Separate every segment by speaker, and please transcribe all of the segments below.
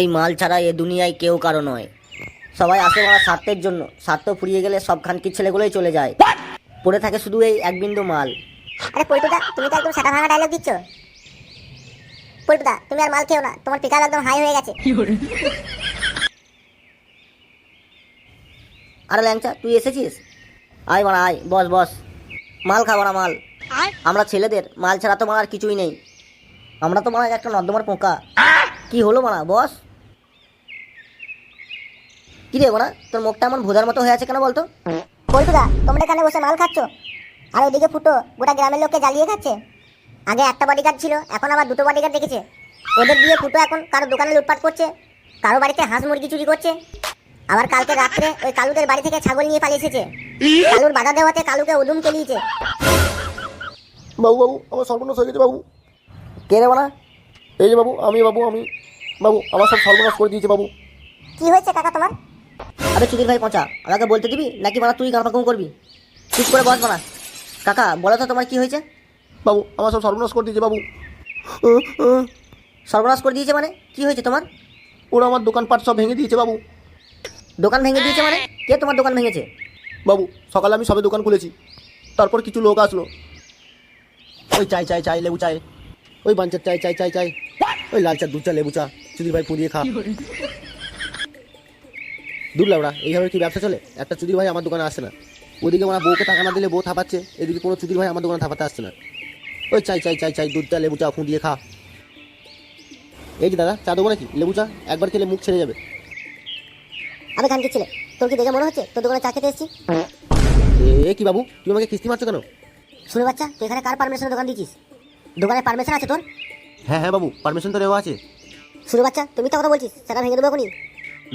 Speaker 1: এই মাল ছাড়া এ দুনিয়ায় কেউ কারও নয়। সবাই আসে মারা স্বার্থের জন্য। স্বার্থ ফুরিয়ে গেলে সব খানকির ছেলেগুলোই চলে যায়। পড়ে থাকে শুধু এই এক বিন্দু মাল।
Speaker 2: আরে পল্টুদা তুমি তো একদম সাটা ভাঙা ডায়লগ দিচ্ছ। পল্টুদা তুমি আর মাল খেও না। তোমার পিকাল একদম হাই হয়ে গেছে।
Speaker 1: আরে ল্যাংচা তুই এসেছিস? আয় মারা আয়। বস বস। মাল খাব না মাল। আমরা ছেলেদের। মাল ছাড়া তো মারার কিছুই নেই। আমরা তো মারা একটা নর্দমার পোকা। কি হলো মারা বস? কি রে মারা তোর মুখটা এমন ভোদার মতো হয়ে আছে কেন বলতো?
Speaker 2: পল্টুদা তোমরা এখানে বসে মাল খাচ্ছ? আর ওইদিকে ফুটো গোটা গ্রামের লোককে জ্বালিয়ে খাচ্ছে? আগে একটা বডিগার্ড ছিল এখন আবার দুটো বডিগার্ড দেখেছে। ওদের দিয়ে ফুটো এখন কারও দোকানে লুটপাট করছে কারও বাড়িতে হাঁস মুরগি চুরি করছে। আবার কালকে রাত্রে ওই কালুদের বাড়ি থেকে ছাগল নিয়ে পালিয়ে এসেছে। কালুর বাধা দেওয়াতে কালুকে উদুম কেলিয়েছে।
Speaker 3: বাবু বাবু আমার সর্বনাশ হয়ে গেছে বাবু।
Speaker 1: কে রে মারা
Speaker 3: এই যে বাবু আমি বাবু আমি। বাবু আমার সব সর্বনাশ করে দিয়েছে বাবু।
Speaker 2: কি হয়েছে কাকা তোমার?
Speaker 1: আরে চুদির ভাই পচা আমাকে বলতে দিবি? নাকি মারা তুই গান করবি? চুপ করে বস মারা কাকা বলো তো তোমার কি হয়েছে?
Speaker 3: বাবু আমার সব সর্বনাশ করে দিয়েছে বাবু।
Speaker 1: সর্বনাশ করে দিয়েছে মানে? কি হয়েছে তোমার?
Speaker 3: ওরা আমার দোকানপাট সব ভেঙে দিয়েছে বাবু।
Speaker 1: দোকান ভেঙে দিয়েছে মানে? কে তোমার দোকান ভেঙেছে?
Speaker 3: বাবু সকালে আমি সবে দোকান খুলেছি। তারপর কিছু লোক আসলো। ওই চাই চাই চাই লেবু চাই। ওই বাঞ্চার চাই চাই চাই চাই। ওই লাল চা দুধ চা লেবু চা চুদির ভাই পুড়িয়ে খা। দূর লাউড়া এইভাবে কি ব্যবসা চলে? একটা চুদির ভাই আমার দোকানে আসছে না। ওদিকে আমার বউকে টাকা না দিলে বউ থাপাচ্ছে এদিকে কোনো চুদির ভাই আমার দোকানে থাপাতে আসছে না। ওই চাই চাই চাই চাই দুধ চা লেবু চা ফুঁ দিয়ে খা। এই যে দাদা চা দেবো নাকি? লেবু চা একবার খেলে মুখ ছেড়ে যাবে।
Speaker 2: আমি গান ছিলে তোর কি দেখে মনে হচ্ছে? তোর দোকানে চা খেতে এসেছি?
Speaker 3: এ কি বাবু? তুমি আমাকে কিস্তি মারছো কেন?
Speaker 2: শুনে বাচ্চা তুই এখানে কার পারমিশনে দোকান দিয়েছিস? দোকানে পারমিশন আছে তোর?
Speaker 3: হ্যাঁ হ্যাঁ বাবু পারমিশন তো নেওয়া আছে।
Speaker 2: শুনে বাচ্চা তুমি তো কথা বলছিস সেটা ভেঙে দেবো এখনই।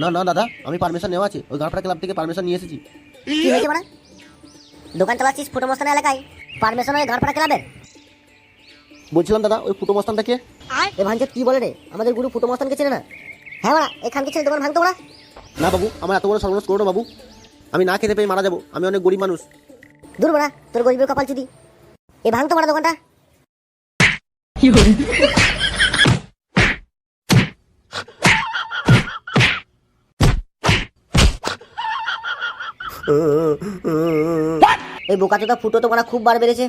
Speaker 3: না না দাদা আমি পারমিশন নেওয়া আছে ওই গাঁটপাড়া ক্লাব থেকে পারমিশন নিয়ে এসেছি।
Speaker 2: কি হয়েছে মানে? দোকান চালাচ্ছিস ফুটো মস্তানা এলাকায় পারমিশন ওই ঘর পাড়া ক্লাবের?
Speaker 3: বলছিলাম দাদা ওই ফুটো মস্তানটাকে
Speaker 1: এ ভাঞ্জত কি বলে রে? আমাদের গুরু ফুটো মস্তানকে চেনে না।
Speaker 2: হ্যাঁ মারা এখানকে ছেলে দোকান ভাঙতো না
Speaker 3: না বাবু আমার এত বড় সর্বনাশ করো না বাবু। আমি না খেতে পেয়ে মারা যাব আমি অনেক গরিব মানুষ।
Speaker 2: দূর মারা তোর গরিবের কপাল চুদি। এ ভাঙতো মারা দোকানটা?
Speaker 1: এই বোকাচোদা ফুটো তো মারা খুব বার বেড়েছে।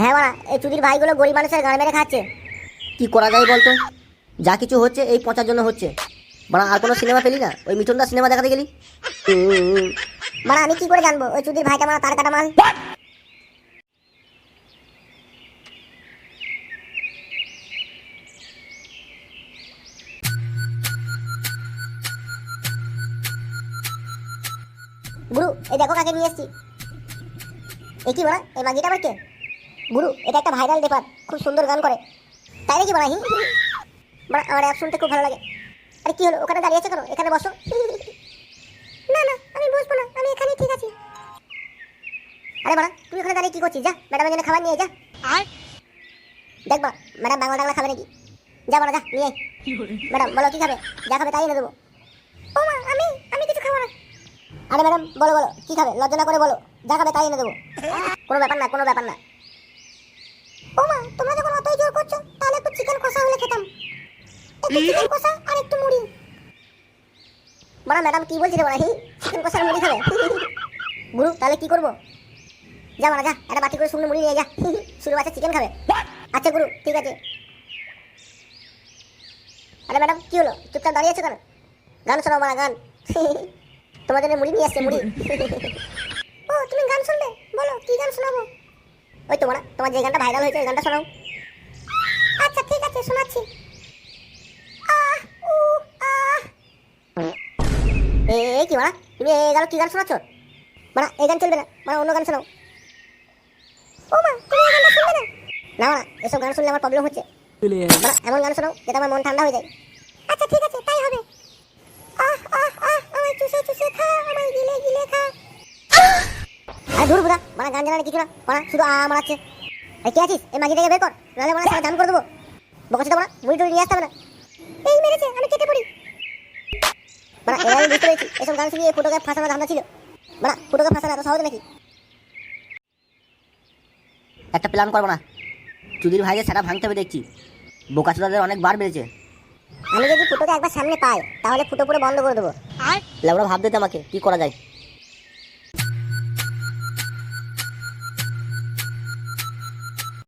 Speaker 2: হ্যাঁ মারা এই চুদির ভাইগুলো গরিব মানুষের গান মেরে খাচ্ছে।
Speaker 1: কি করা যায় বলতো? যা কিছু হচ্ছে এই পচার জন্য হচ্ছে। মানে আর কোনো সিনেমা পেলি না? ওই মিঠুনদা সিনেমা দেখাতে গেলি?
Speaker 2: মারা আমি কি করে জানব? ওই চুদির ভাইটা মারা তার কাটা মাল। গুরু এই দেখো কাকে নিয়ে এসছি। এ কি বলা? এই মাগিটা আবার কে? গুরু এটা একটা ভাইরাল রেপার খুব সুন্দর গান করে। তাই নাকি বলা? হি বলা আমার অ্যাপ শুনতে খুব ভালো লাগে। আরে কি হলো? ওখানে দাঁড়িয়ে আছে কেন? এখানে বসো। না না আমি বসবো না আমি এখানেই ঠিক আছি। আরে বলা তুই ওখানে দাঁড়িয়ে কি করছিস? যা ম্যাডামের জন্য খাবার নিয়ে আয়, যা দেখ বা ম্যাডাম বাংলা টাংলা খাবে নাকি? যা বলা যা নিয়ে ম্যাডাম বলো কি খাবে? যা খাবে তাই এনে দেবো। ও মা আমি আমি কিছু খাব না। আরে ম্যাডাম বলো বলো কি খাবে? লজ্জা না করে বলো যা খাবে তাই এনে দেবো। কোনো ব্যাপার না কোনো ব্যাপার না। ও মা তোমরা যখন অতই জোর করছ তাহলে একটু চিকেন কষা হলে খেতাম। একটু চিকেন কষা আর একটু মুড়ি। বড়া ম্যাডাম কি বলছিলে বড়া হি চিকেন কষা আর মুড়ি খাবে? গুরু তাহলে কি করব? যা বড়া যা একটা বাটি করে শুকনো মুড়ি নিয়ে যা। শুরু আছে চিকেন খাবে। আচ্ছা গুরু ঠিক আছে। আরে ম্যাডাম কি হলো? চুপচাপ দাঁড়িয়ে আছো কেন? গান শোনাও মারা গান। তোমার জন্য মুড়ি নিয়ে আসছে মুড়ি। ও তুমি গান শুনবে? বলো কি গান শোনাবো? ওই তোমার তোমার যে গানটা ভাইরাল হয়েছে ওই গানটা শোনাও। আচ্ছা ঠিক আছে শোনাচ্ছি। এ এ কি মারা তুমি এই গান কি গান শোনাচ্ছ? মারা এই গান চলবে না মারা অন্য গান শোনাও। ও মা তুমি এই গানটা শুনবে না? না এসব গান শুনলে আমার প্রবলেম হচ্ছে। এমন গান শোনাও যেটা আমার মন ঠান্ডা হয়ে যায়। আচ্ছা ঠিক আছে তাই হবে আহ আহ আহ আমায় চুষে চুষে খা আমায় গিলে গিলে খা মানে গান জানা কিছু না। মানে শুধু আ মারাচ্ছে। এই কে আছিস? এই মাগিটাকে বের কর নাহলে মানে সারা জাম করে দেবো। বকাচ্ছি না মুড়ি টুড়ি নিয়ে আসতে হবে না। এই মেরেছে আমি কেটে পড়ি। মানে এবার আমি বুঝতে পেরেছি এসব গান শুনিয়ে ফাঁসানোর ধান্দা ছিল। মানে ফাঁসানো এত সহজ নাকি?
Speaker 1: একটা প্ল্যান করব না। চুদির ভাইকে সেটা ভাঙতে হবে দেখছি। বোকাচোদাদের অনেক বার বেড়েছে
Speaker 2: আমি যদি ফুটোকে একবার সামনে পাই তাহলে ফুটো পুরো বন্ধ করে দেবো।
Speaker 1: ভাব দিতে আমাকে কি করা যায়।